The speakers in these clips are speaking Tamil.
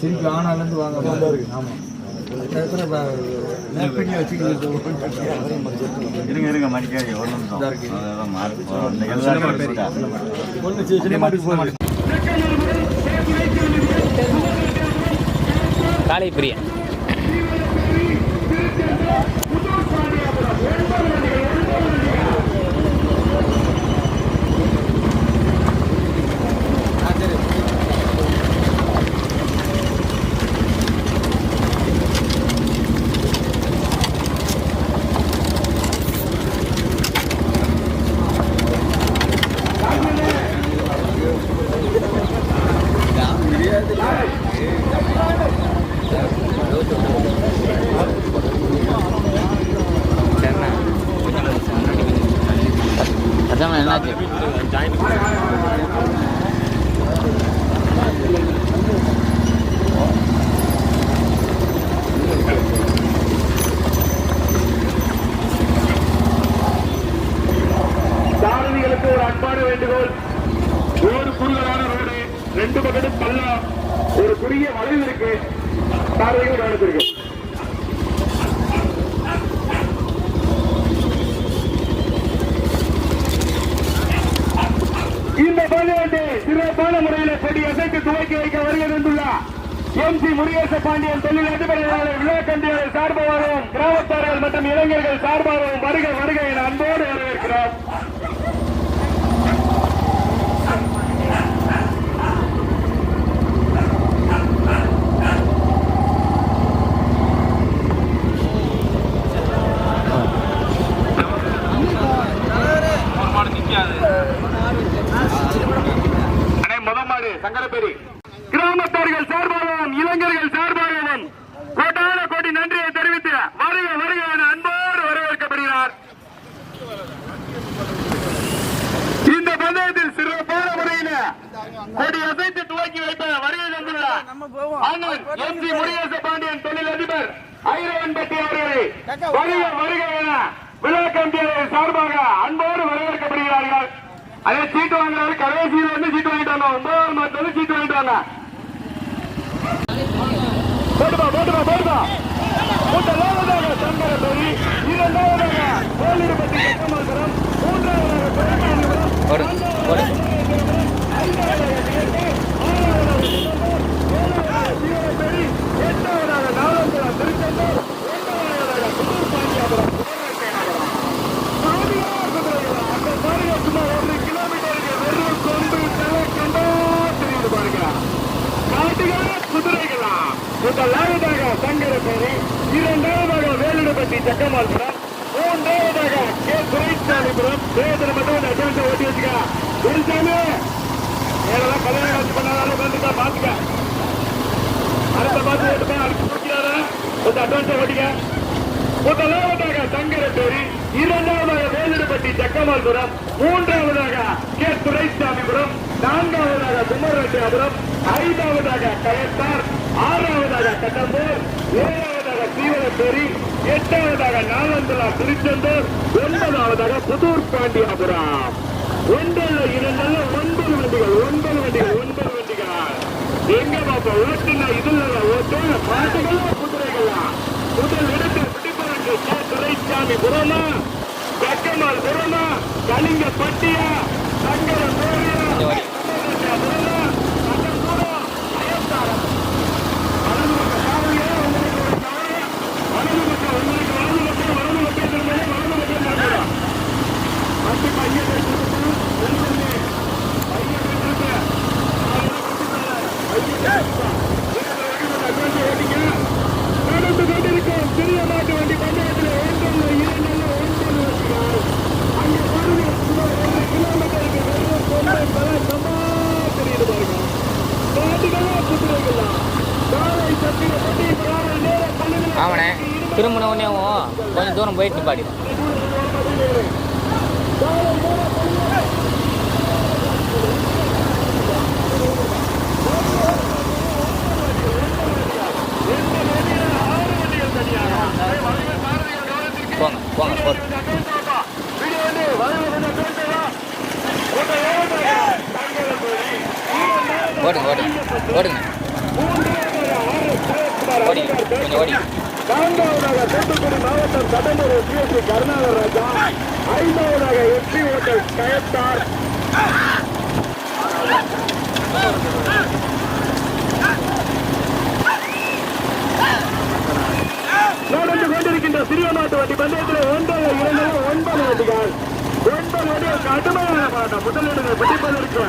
திருப்பி ஆனாலேருந்து வாங்க ஆமாம் இருங்க இருங்க மடிக்காது ஒரு நிமிஷம் எல்லாரும் காலை பிரியன். சரிண்ணா இந்த பள்ளியாண்டு சிறப்பான முறையில் கொடி அசைத்து துவக்கி வைக்க வருகை தந்துள்ளார் எம் சி முருகேச பாண்டியன் தொழில் அதிபராளர் விளையாட்டண்டியாளர் சார்பாகவும் கிராமத்தார்கள் மற்றும் இளைஞர்கள் சார்பாகவும் வருகை வருக என அன்போடு வரவேற்கிறோம் அண்ணே, முத மாடு சங்கரப்பேரி. கிராமத்தார்கள் சார்பாகவும் இளைஞர்கள் சார்பாகவும் கோட்டான கோடி நன்றியை தெரிவித்து வருக வருக என அன்போடு வரவேற்கப்படுகிறார். இந்த பந்தயத்தில் சிறப்பான முறையில் கொடி அசைத்து துவக்கி வைத்த வருகை தந்துள்ளார் எம் ஜி முருகேச பாண்டியன் தொழில் அதிபர் ஐரவன்பட்டி அவர்களை வருக வருக என விழா கமிட்டியாளர் சார்பாக அன்போடு வரவேற்கப்படுகிறார்கள். அதே சீட்டு வாங்குறாரு கடைசியில் வந்து சீட்டு வாங்கிட்டு வந்தோம். ஒன்பதாவது மாதத்துல வந்து சீட்டு வாங்கிட்டு வந்தேன் போட்டுப்பா போட்டுப்பா போட்டுப்பா. முதலாவதாக சங்கரபுரி இரண்டாவதாக கோலிருப்பட்டி சட்டமங்கலம் மூன்றாவதாக எட்டாவதாக நாலந்தரம் திருச்செந்தூர் ஒன்பதாவதாக புதூர் பாண்டியாபுரம் சாமியார் குதிரைகளா? அந்த பாருங்க சும்மா ஒரு கிலோமீட்டருக்கு வெறும் கொம்பு தலை கண்டா தெரியுது பாருங்க காட்டுகார குதிரைகளா முதலாவதாக சங்கரபேரி இரண்டாவதாக வேலுடப்பட்டி சக்கமால்புரம் மூன்றாவதாக கே துரைசாமிபுரம் வேதனை மட்டும் இந்த அட்வான்ஸ் ஓட்டி வச்சுக்க. துரைசாமி மேலெல்லாம் கல்யாணம் காட்சி பண்ணாலும் வந்துட்டா பாத்துக்க. அடுத்த பார்த்து எடுப்பா அடுத்து முடிக்கிறாரா கொஞ்சம் அட்வான்ஸ் ஓட்டிக்க. முதலாவதாக சங்கரப்பேரி இரண்டாவதாக வேலுடப்பட்டி சக்கமால்புரம் மூன்றாவதாக கே. துரைசாமிபுரம் நான்காவதாக குமரரெட்டியாபுரம் ஐந்தாவதாக கயத்தார் ஆறாவதாக கட்டம்பூர் ஏழாவதாக சீவலப்பேரி எட்டாவதாக நாலந்தலா திருச்செந்தூர் ஒன்பதாவதாக புதூர் பாண்டியாபுரம் ஒன்றல்ல இரண்டல்ல ஒன்பது வண்டிகள் ஒன்பது வண்டிகள் ஒன்பது வண்டிகள். எங்க பாப்பா ஓட்டுனா இதுல ஓட்டு மாட்டுகளா குதிரைகளா முதல் இடத்தில் பிடிப்பதற்கு கே. துரைசாமி புறமா கக்கமால் புறமா கலிங்க பட்டியா சங்கர புறமா புறமா கட்டம்பூரம் அயத்தாரம் வலது பக்க சாரதியா உங்களுக்கு ஒரு சாரதி வலது பக்கம் உங்களுக்கு வலது பக்கம் வலது பக்கம் திரும்ப வலது பக்கம் மாட்டலாம் வண்டி பையன் எடுத்துட்டு எழுதுங்க பையன் எடுத்துட்டு நடந்து கொண்டிருக்கும் சிறிய மாட்டு வண்டி பந்தயத்தில் ஒன்றல்ல இரண்டல்ல ஒன்பது வண்டிகள் அங்கே பாருங்க சுமார் ஒரு கிலோமீட்டருக்கு வெறும் கொண்டை பல சமா தெரியுது பாருங்க மாட்டுகளா குதிரைகளா காலை சத்திர பட்டி காலை நேர பன்னெண்டு ஆமாண்ணே. திரும்பின உடனேவும் கொஞ்சம் தூரம் போயிட்டு பாடி. ஓடுங்க ஓடுங்க ஓடுங்க. மூன்றாவதாக கொஞ்சம் ஓடி. நான்காவதாக தூத்துக்குடி மாவட்டம் கடம்பூர் சிஎஸ்சி கருணாகர் ராஜா. ஐந்தாவதாக எஸ்பி ஹோட்டல் கயத்தார். நடந்து கொண்டிருக்கின்ற சிறிய நாட்டு வண்டி பந்தயத்தில் ஒன்பது இரண்டு ஒன்பது வண்டிகள் ஒன்பது வண்டிகள் கடுமையான பாட்டம் முதலிடத்தை பிடிப்பதற்கு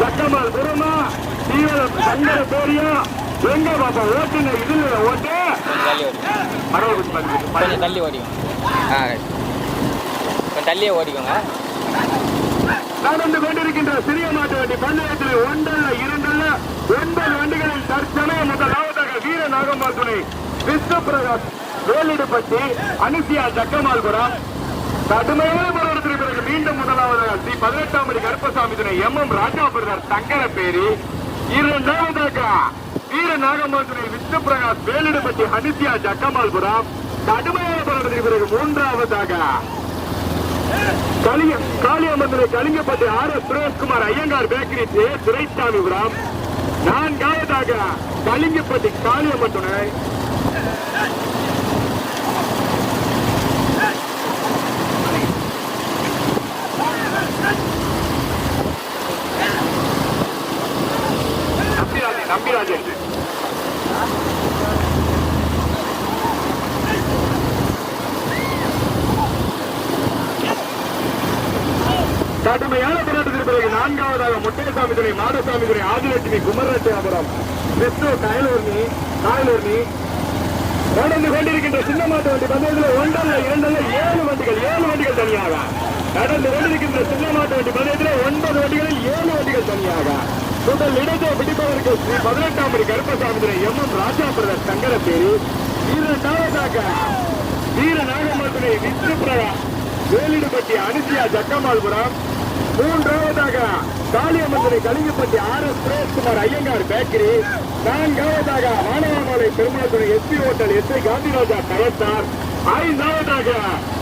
சக்கமால் பெருமா தீவிரம் சங்கர பேரியா எங்க பாப்பா ஓட்டுங்க இதுல ஓட்டு. கொஞ்சம் தள்ளி ஓடிக்கோங்க கொஞ்சம் தள்ளியே ஓடிக்கோங்க. நடந்து கொண்டிருக்கின்ற சிறிய மாட்டு வண்டி பந்தயத்தில் ஒன்றல்ல இரண்டல்ல ஒன்பது வண்டிகளில் தற்சமயம் முதலாவதாக வீர நாகம்மாள் துணை விஷ்ணு பிரகாஷ் வேலிடுப்பட்டி அனுசியா ஜக்கமால்புரம் கடுமையான மீண்டும் முதலாவதாக ஸ்ரீ பதினெட்டாம் படி கருப்பசாமி துணை M M Raja brother Sankaraperi இரண்டாவதாக வீர நாகம்மாள் விஷ்ணு பிரகாஷ் வேலிடுபட்டி ஹனிசியா ஜக்கமால்புரம் கடுமையான போராட்டத்திற்கு பிறகு மூன்றாவதாக கலிங்க காளியம்மந்திரை Kalingapatti R S Sureshkumar Iyengar bakery தே துரைசாமிபுரம். நான்காவதாக கலிங்கப்பட்டி காளியம்மன் துணை. நம்பிராஜன் கடுமையான போராட்டத்திற்கு பிறகு நான்காவதாக முட்டையசாமி துறை மாடசாமி துறை ஆதிலட்சுமி குமரராஜாபுரம் கிறிஸ்துவ காயலூர்னி காயலூர்னி நடந்து கொண்டிருக்கின்ற சின்ன மாட்டு வண்டி பந்தயத்தில் ஒன்றல்ல இரண்டல்ல ஏழு வண்டிகள் ஏழு வண்டிகள் தனியாக. நடந்து கொண்டிருக்கின்ற சின்ன மாட்டு வண்டி பந்தயத்தில் ஒன்பது வண்டிகளில் ஏழு வண்டிகள் தனியாக. முதல் இடத்தை பிடிப்பதற்கு ஸ்ரீ பதினெட்டாம் படி Karuppasamy M M Raja brother Sankaraperi இரண்டாவதாக வீர நாகமத்துறை விஷ்ணு வேலிடுபட்டி அனுசியா ஜக்கமால்புரம் மூன்றாவதாக காளியம்மந்திரை Kalingapatti R S Sureshkumar Iyengar bakery நான்காவதாக Vanavamalai பெருமாள்துறை SP hotel S I Gandhiraja Kayathar ஐந்தாவதாக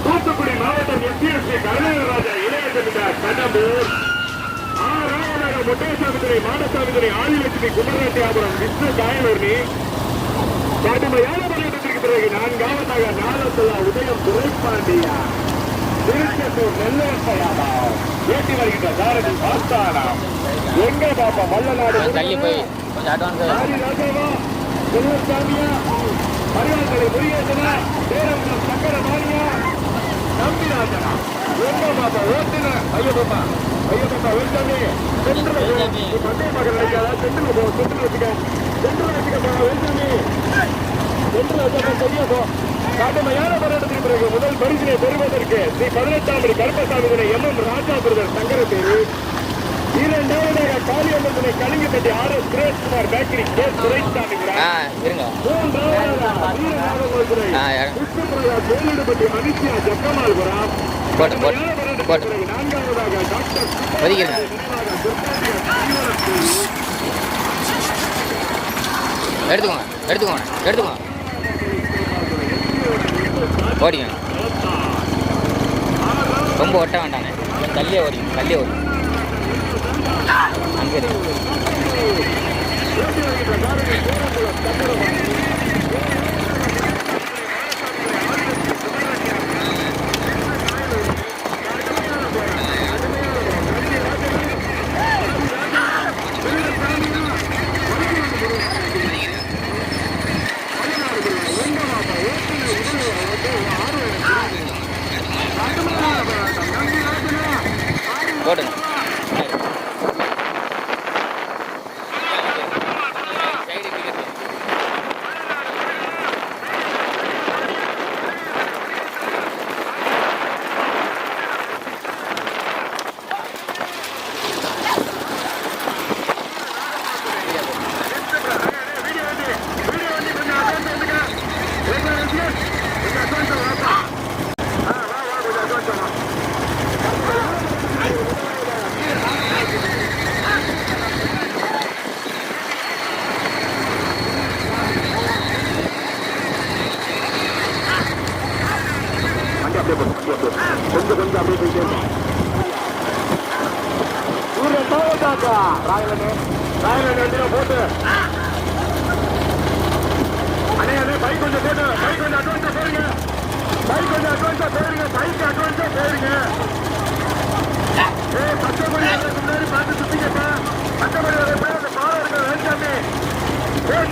தூத்துக்குடி மாவட்டம் எஸ்பிஎஸ்சி கருணாகராஜா இளைய ஜமீன்தார் ஆறாவதாக முட்டேசாமித்துறை மாடசாமித்துறை ஆதிலட்சுமி குமரநாட்டியாபுரம் விஷ்ணு காயலூர்னி கடுமையான போராட்டத்திற்கு பிறகு நான்காவதாக நாலத்தலா உதயம் துரைப்பாண்டியா திருச்செந்தூர் நெல்லவட்டையாமா ஏற்றி வருகின்ற சாரதி பாஸ்தானாம் எங்க பாப்பா? மல்லநாடு தள்ளி போய் கொஞ்சம் அட்வான்ஸ் ஆதி ராஜாவா செல்வசாமியா மரியாதை முருகேசனா பேரம்பலம் சங்கர மாரியா நம்பிராஜனா. எங்க பாப்பா? ஓட்டுன ஐயோ பாப்பா சென்று முதல் பரிசினை பெறுவதற்கு ஸ்ரீ பதினெட்டாம் படி கருப்பசாமி துணை M M Raja brother Sankara பேரு இரண்டாவதாக Kaliamman Kalingapatti R S Sureshkumar bakery K Duraisamy ஆ இருங்க மூன்றாவதாக வீரநாகமதுரை ஆ, இறங்கு. கிருஷ்ணபிரகாஷ் மனுஷியா ஜக்கமால்புரம் ஒதுக்கிடுங்க எடுத்துக்கோங்க எடுத்துக்கோங்க எடுத்துக்கோங்க. ஓடிக்கங்க ரொம்ப ஒட்ட வேண்டாண்ணே தள்ளியே ஓடிங்க தள்ளியே ஓடி அங்கே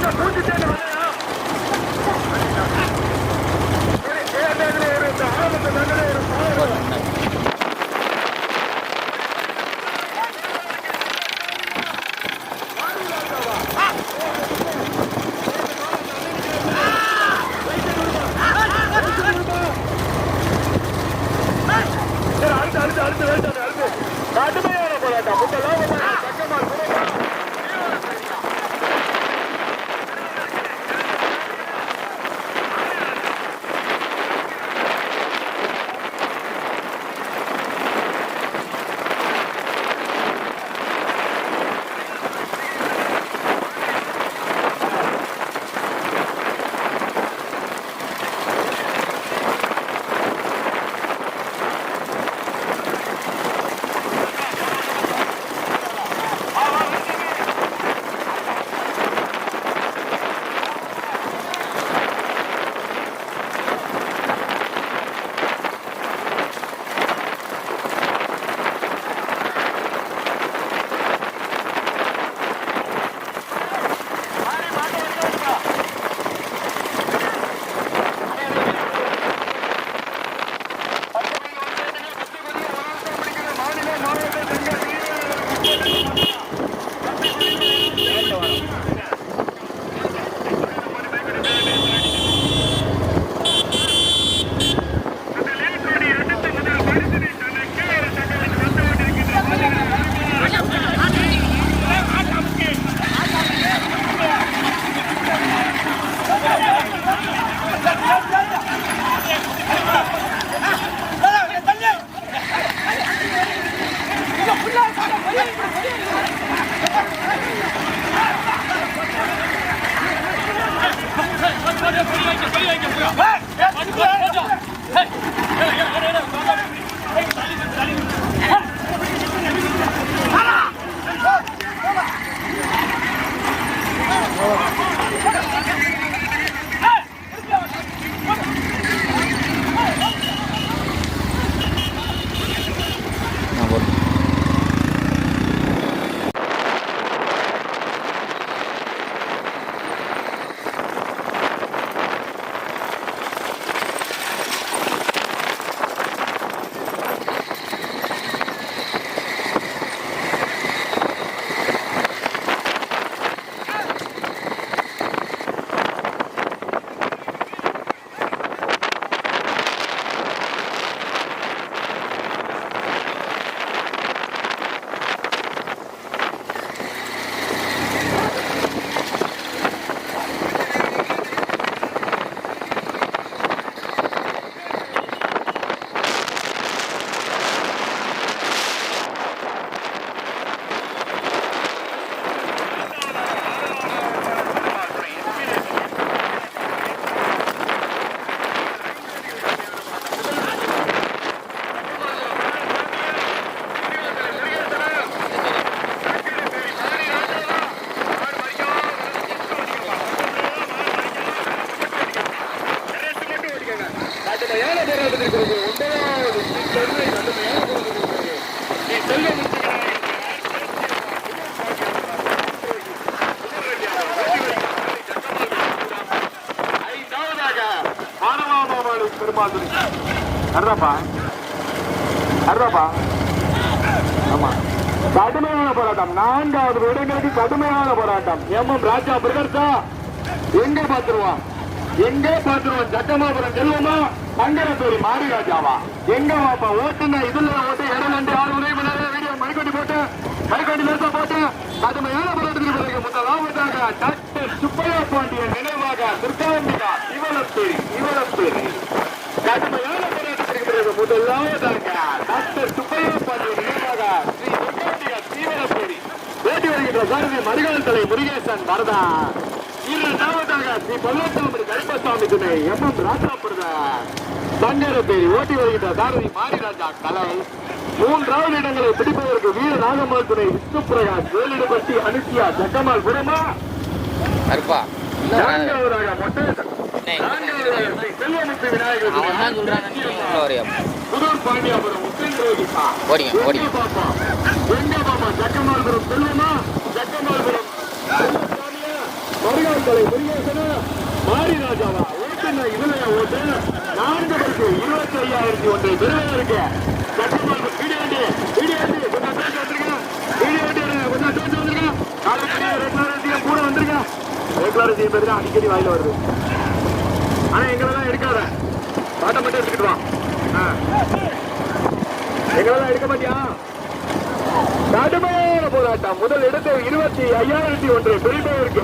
I heard you down. அருதாப்பா அருதாப்பா ஆமா கடுமையான போராட்டம் நான்காவது இடங்களுக்கு கடுமையான போராட்டம் எம் எம் ராஜா பிரதர்ஸா எங்க பாத்துருவான் எங்க பாத்துருவான் ஜக்கமாபுரம் செல்வமா? சங்கரத்தூரி மாரிராஜாவா? எங்க வாப்பா ஓட்டுங்க. இதுல ஓட்டு. இடம் ரெண்டு ஆறு உதவி பண்ணாரு வீடியோ மைக்கோட்டி போட்டு மைக்கோட்டி லேசா போட்டு கடுமையான போராட்டத்துக்கு பிறகு முதலாவதாக டாக்டர் சுப்பையா பாண்டியன் நினைவாக திருக்காம்பிகா இவளத்தூரி இவளத்தூரி. கடுமையான போராட்டத்திற்கு பிறகு முதலாவதாக டாக்டர் சுப்பையா பாண்டியன் நினைவாக ஸ்ரீ திருக்காம்பிகா தீவிரப்பேரி ஓட்டி வருகின்ற சாரதி மருகால் தலை முருகேசன் வரதா. இரண்டாவதாக ஸ்ரீ பல்லவசாமி கருப்பசாமி துணை M M Raja brother Sankarapperi ஓட்டி வருகின்ற சாரதி மாரிராஜா கலை மூன்றாவது இடங்களை பிடிப்பதற்கு வீர நாகம்மாள் துணை விஷ்ணு பிரகாஷ் வேலிடப்பட்டி அனுசியா ஜக்கமால் குருமா வராது. நான்காவதாக மொட்டை. செல்வமுத்து விநாயகர் புதூர் பாண்டியாபுரம் ரோகிதா ஓடிங்க, ஓடிங்க. பாப்பா? எங்க பாப்பா? ஜக்கமால்புரம் செல்வமா? ஜக்கமால்புரம் தலை முருகேசனா மாரிராஜாவா? ஓட்டுன ஓட்டு நான்கு பேருக்கு இருபத்தி ஐயாயிரத்தி ஒன்று பெருமையா இருக்கு. ஜக்கமால்புரம் வீடியோண்டி வீடியோண்டி கொஞ்சம் தோச்சு வந்துருங்க வீடியோண்டி கொஞ்சம் தோச்சு வந்துருங்க நாளைக்கு கூட வந்துருங்க ரெகுலரிட்டி பேர் அடிக்கடி வாயில வருது. ஆனா எங்களெல்லாம் எடுக்காத. பாட்டை மட்டும் எடுத்துக்கிட்டு வா. ஆ. எங்களெல்லாம் எடுக்க மாட்டியா? கடுமையான போராட்டம். முதல் இடத்தை இருபத்தி ஐயாயிரத்தி ஒன்று பெறுவதற்கு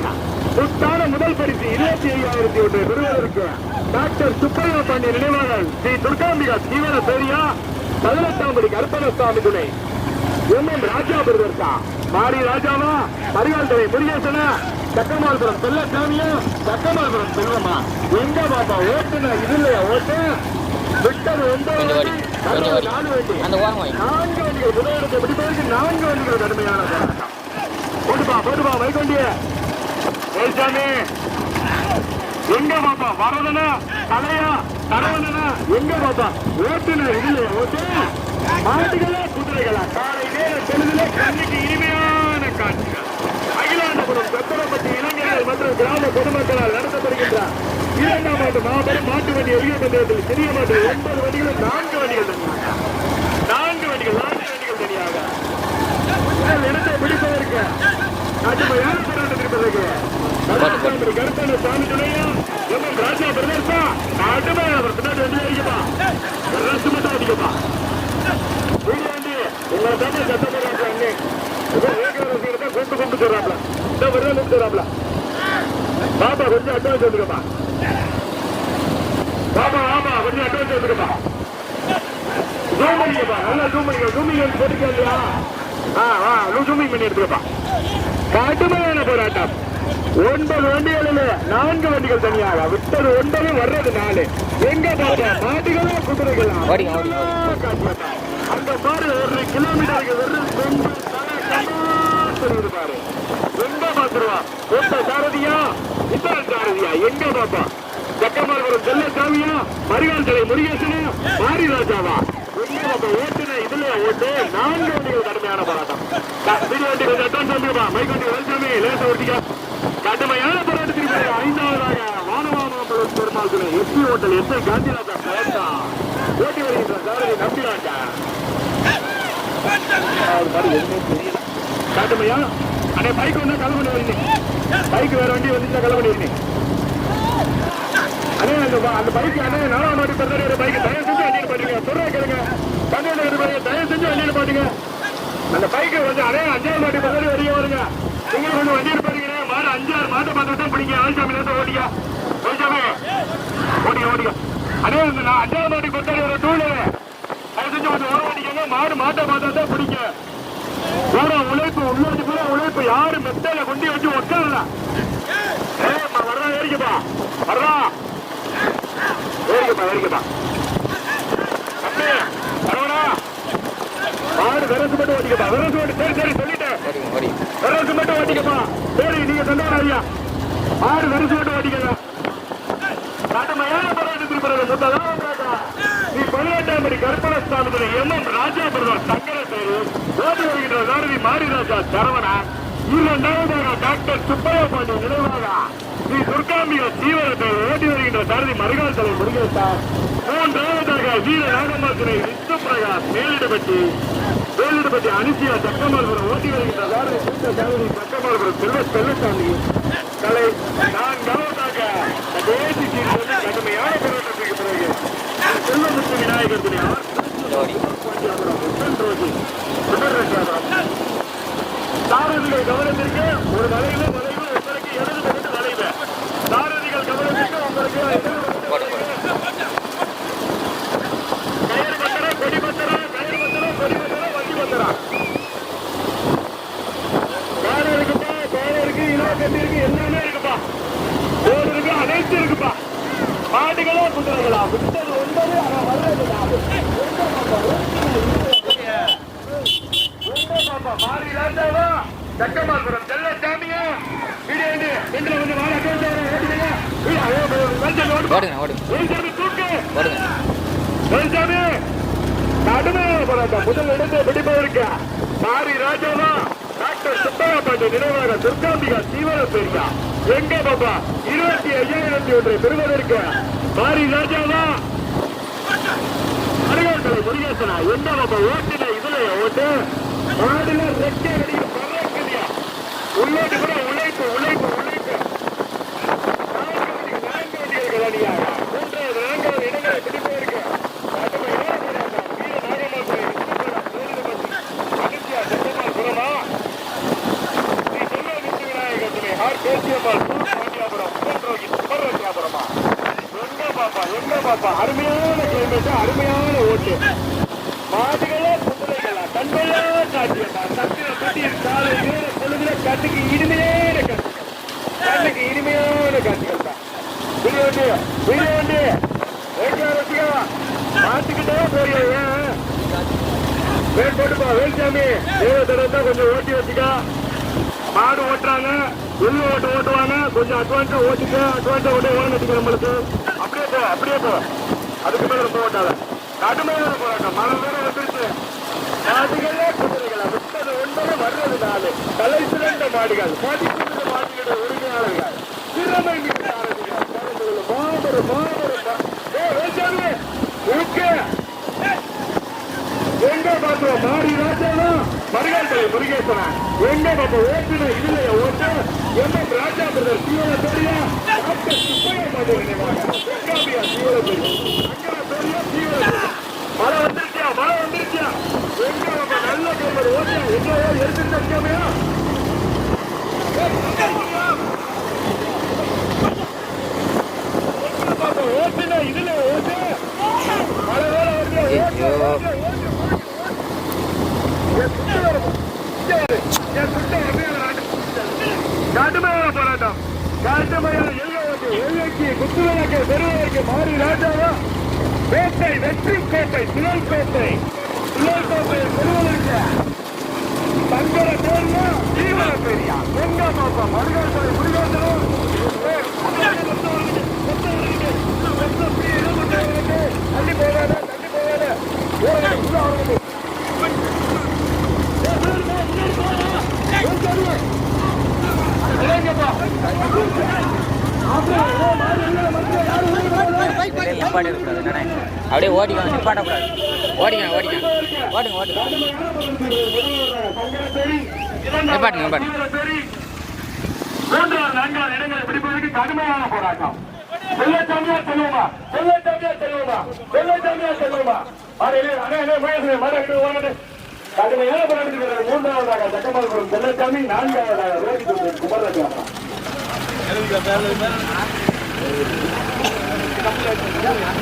சுத்தான முதல் பரிசு இருபத்தி ஐயாயிரத்தி ஒன்று பெறுவதற்கு. டாக்டர் சுப்பையா பாண்டிய நினைவாளர் ஸ்ரீ துர்காம்பிகா ஜீவன பேரியா பதினெட்டாம் படி கற்பனசாமி துணை. எம் எம் ராஜா பெறுவதற்கா மாரி ராஜாவா மரியாள் துணை முருகேசனா சக்கமால்புரம் செல்லசாமியா சக்கமால்புரம் செல்வமா எங்க பாப்பா ஓட்டுனா இது இல்லையா ஓட்டு? விட்டது ஒன்பது ஒரு வரி அந்த ஓரம் வை நான்கு வண்டிகள் முதலிடத்தை பிடிப்பதற்கு நான்கு வண்டிகள் கடுமையான போட்டுப்பா போட்டுப்பா வைகொண்டிய சாமி எங்க பாப்பா வரதனா தலையா தரவனா எங்க பாப்பா ஓட்டுன ஓட்டு மாட்டுகளா குதிரைகளா காலை நேர தெளிவில கண்ணுக்கு இனிமையான காட்சிகள் அகிலாண்டபுரம் சத்திரப்பட்டி மற்றும் கிராம பொதுமக்களால் நடத்தப்படுகின்ற இரண்டாம் ஆண்டு மாபெரும் மாட்டு வண்டி எளிய பந்தயத்தில் சிறிய மாட்டு ஒன்பது வண்டிகளும் நான்கு வண்டிகள் தனியாக. நான்கு வண்டிகள் நான்கு வண்டிகள் தனியாக. இடத்தை பிடிப்பதற்கு கடுமையான போராட்டத்திற்கு பிறகு கருப்பசாமி சாமி துணையா? எம் ராஜா பிரதர்ஸா கடுமையான அவர் பின்னாடி வந்து அடிக்கப்பா ஒரு மட்டும் அடிக்கப்பா வீடு வண்டி உங்களை தான் சத்த போறாப்ல அண்ணே. ஏதோ வேக ரசிகர்தான் இந்த வருடம் கூப்பிட்டு பாப்பா கொஞ்சம் அட்வான்ஸ் வந்துக்கப்பா பாப்பா ஆமா கொஞ்சம் அட்வான்ஸ் வந்துக்கப்பா ஜூம் பண்ணிக்கப்பா நல்லா ஜூம் பண்ணிக்க. ஜூமிங் போட்டுக்க இல்லையா ஆ வா ஜூமிங் பண்ணி எடுத்துக்கப்பா கடுமையான போராட்டம்? ஒன்பது வண்டிகளில் நான்கு வண்டிகள் தனியாக. விட்டது ஒன்பது வர்றது நாலு. எங்க பாப்பா மாட்டுகளா குதிரைகளா. அந்த பாரு ஒரு கிலோமீட்டருக்கு வெறும் தெரியுது பாரு. எங்க பாத்துருவா ஒத்த சாரதியா? இந்த சாரதியா. எங்க பாப்பா? சக்கமாபுரம் செல்லசாமியா மரியாள் தலை முருகேசனா? மாரி ராஜாவா? ஓட்டுன இதுல ஓட்டு? நான்கு வண்டிகள் கடுமையான போராட்டம். த- வீடு வண்டி கொஞ்சம் அட்வான்ஸ் வந்துருப்பா மைக் வண்டி வெல்சாமி லேசா ஓட்டிக்க கடுமையான போராட்டத்திற்கு ஐந்தாவதாக வானவாமபுரம் பெருமாள் துணை SP hotel S I Gandhiraja பேட்டா ஓட்டி வருகின்ற சாரதி நம்பிராஜா எதுவுமே தெரியல. காட்டுமையா அண்ணே பைக் வந்தா கிளம்பி வரீங்க பைக் வேற வண்டி வந்துச்சா கிளம்பி வரீங்க அதே அந்த அந்த பைக் அண்ணே நாலாம் மாடி பிறந்த பைக் தயவு செஞ்சு வண்டியில் பாட்டுங்க சொல்றா கேளுங்க. பன்னெண்டு பைக் தயவு செஞ்சு வண்டியில் பாட்டுங்க அந்த பைக்கு வந்து அதே அஞ்சாவது மாடி பிறந்த வரைய வருங்க. நீங்க கொஞ்சம் வண்டியில் பாருங்க மாடு அஞ்சாறு மாட்டை பார்த்து தான் பிடிங்க. ஆயிசாமி நேரத்தை ஓடியா ஆயிசாமி ஓடியா ஓடியா அதே இந்த நான் அஞ்சாவது மாடி பிறந்த ஒரு டூலு அது செஞ்சு கொஞ்சம் ஓரம் ஓடிக்கங்க மாடு மாட்டை பார்த்தா தான் பிடிங்க. பூரா உழைப்பு உள்ளது பூரா உழைப்பு. யாரு மெத்தையில கொண்டு வச்சு உட்காரல ஏம்மா வர்றா ஏறிக்கப்பா வர்றா. ஏறிக்கப்பா ஏறிக்கப்பா தம்பி வரவனா? மாடு விரசு மட்டும் ஓட்டிக்கப்பா விரசு மட்டும் சரி சரி சொல்லிட்டேன். விரசு மட்டும் ஓட்டிக்கப்பா சரி நீங்க சொன்னா ஐயா. மாடு விரசு மட்டும் ஓட்டிக்கங்க. கடுமையான போராட்டத்திற்கு பிறகு முதலாவதாக நீ பதினெட்டாம் படி கருப்பணஸ்தான துறை M M Raja brother Sankara தேரு ஓடி வருகின்ற நாரதி மாரிராஜா சரவணா. இரண்டாவதாக டாக்டர் சுப்பையா பாண்டி நினைவாக. ஸ்ரீ துர்காம்பிகா தீவிர தேர் ஓடி வருகின்ற சாரதி மருகால் தலை முருகேசார் மூன்றாவதாக வீர நாகம்மாள் விஷ்ணு பிரகாஷ் மேலிடப்பட்டி வேலிடப்பட்டி அனுசியா சக்கமால்புரம் ஓட்டி வருகின்ற சாரதி சுத்த சாரதி சக்கமால்புரம் செல்வ செல்லசாமி. தலை நான்காவதாக தேசி சீர்திருத்த கடுமையான பிறகு செல்வமுத்து விநாயகர் சுடர்ரட்சாபுரம் சாரதிகள் கவனத்திற்கு ஒரு வளைவு வளைவு உங்களுக்கு இடது பக்கத்து வளைவு. சாரதிகள் கவனத்திற்கு உங்களுக்கு இடது பக்கத்து போடு போடு கயிறு பத்திரா கொடி பத்திரா கயிறு பத்திரா கொடி பத்திரா வண்டி பத்திரா காரை இருக்குப்பா கோலை இருக்கு இலவ கட்டி இருக்கு எல்லாமே இருக்குப்பா கோல் இருக்கு அனைத்து இருக்குப்பா மாடுகளா குதிரைகளா விட்டது ஒன்பது ஆனா வர்றது மாறி ராஜாவா சக்கமாபுரம் செல்லசாமியா வீடு வந்து ரெண்டுல வந்து வாழ கேட்டு ஓடுங்க ஓடுங்க. தூக்கு. ஓடுங்க. வேலுசாமி, கடுமையான போராட்டம். முதல் இடத்தை பிடிப்பதற்கு மாரி ராஜாவா? டாக்டர் சுப்பையா பாண்டி நினைவாக துர்காம்பிகா தீவிர பெரியா எங்க பாப்பா? இருபத்தி ஐயாயிரத்தி ஒன்றை பெறுவதற்கு பாரி ராஜாவா? அருகாட்டலை முருகேசனா எந்த நம்ம ஓட்டுன இதுல ஓட்டு? மாடுல ரெட்டை அடி பறக்குதியா உள்ளோட்டு கூட உழைப்பு உழைப்பு நான்கு நான்கு வண்டிகள் அணியாக மூன்றாவது நான்காவது இடங்களை பிடிப்பதற்கு கடுமையான போராட்டம். வீர நாகம்மாள் துறை விஷ்ணுபுரம், சேதுபதி, அனுசியா செல்லம்மாள் ஸ்ரீ செல்வமுத்து விநாயகர் துணை ஆர் பேசியம்மாள் சூர் பாண்டியாபுரம் பூந்தோகி சுப்பரத்னாபுரமா எங்க பாப்பா எங்க பாப்பா அருமையான கிளைமேட் அருமையான ஓட்டு. மாடுகளா குதிரைகளா தன்மையா காட்சியம்மா சத்திர சுத்தி காலை நேர பொழுதுல கண்ணுக்கு இனிமையான காட்சிகள் கண்ணுக்கு இனிமையான காட்சிகள் தான். புரிய வண்டி புரிய வண்டி வேண்டிய மாத்திக்கிட்டே போறியா வேல் போட்டுப்பா வேல்சாமி. தேவதரை தான் கொஞ்சம் ஓட்டி வச்சுக்கா. மாடு ஓட்டுறாங்க எள்ளு ஓட்டு ஓட்டுவாங்க. கொஞ்சம் அட்வான்ஸா ஓட்டிக்க அட்வான்ஸா ஓட்டி ஓட நம்மளுக்கு. போ அப்படியே போ. அதுக்கு மேல ரொம்ப ஓட்டாத கடுமையான போராட்டம். மழை வேற வந்துருச்சு. நாடுகளே குதிரைகளா. முப்பது ஒன்பது வர்றது நாலு. தலை சிறந்த மாடுகள். மதிப்பிருந்த மாடுகளோட உரிமையாளர்கள். திறமை மிக்க ஆரம்பிகள் மாபெரும் மாபெரும் மா- ஏ வேல்சாமி ஊக்கு எங்க பார்த்தோம் மாடி ராஜாவா மருகால் தலை முருகேசனா? எங்க பாப்போம் ஓட்டுன இதுல ஓட்டு? எம் எம் ராஜா பிரதர் சீவன பெரியா டாக்டர் சுப்பையா பாட்டு நினைவாங்க வெங்காமியா சீவன பெரியா அங்கா பெரியா சீவன மழை வந்துருச்சியா மழை வந்துருச்சியா எங்க பாப்பா நல்ல கேமர் ஓட்டியா எங்க எடுத்துட்டு இருக்காமையா இதுல ஓட்டு? மழை வேலை வருது ஓட்டு, ஐயோ. ஓட்டு, ஓட்டு, ஓட்டு. கடுமையான போராட்டம் கடுமையான எல்லைக்கு எல்லைக்கு குத்துவிளக்கு பெறுவதற்கு மாறி ராஜாவா கோட்டை வெற்றி கோட்டை சுழல் கோட்டை சுழல் கோட்டையை பெறுவதற்கு தங்கர தேர்வு தீவிர பெரியா எங்க பாப்பா மருகாசனை முருகாசனம் தள்ளி போகாத தள்ளி போகாத ஓடுங்க, உள்ள வாங்க. அப்படியே இருக்கக்கூடாது என்னண்ணே அப்படியே ஓடிக்கணும் நிப்பாட்டக்கூடாது. ஓடிக்கணும் ஓடிக்கணும் ஓடுங்க ஓடுங்க. நிப்பாட்டு, நிப்பாட்டு. மூன்றாவது நான்காவது இடங்களை பிடிப்பதற்கு கடுமையான போராட்டம். வெள்ளச்சாமியா செல்வமா வெள்ளச்சாமியா செல்வமா வெள்ளச்சாமியா செல்வமா அடே அடே அடே மகேசனே மர இடு ஓரடே கடுமையான போராட்டத்தில் மூன்றாவதாக சட்டமன்ற வெள்ளச்சாமி நான்காவதாக ரோஹித் குமரராஜா Tapi dari.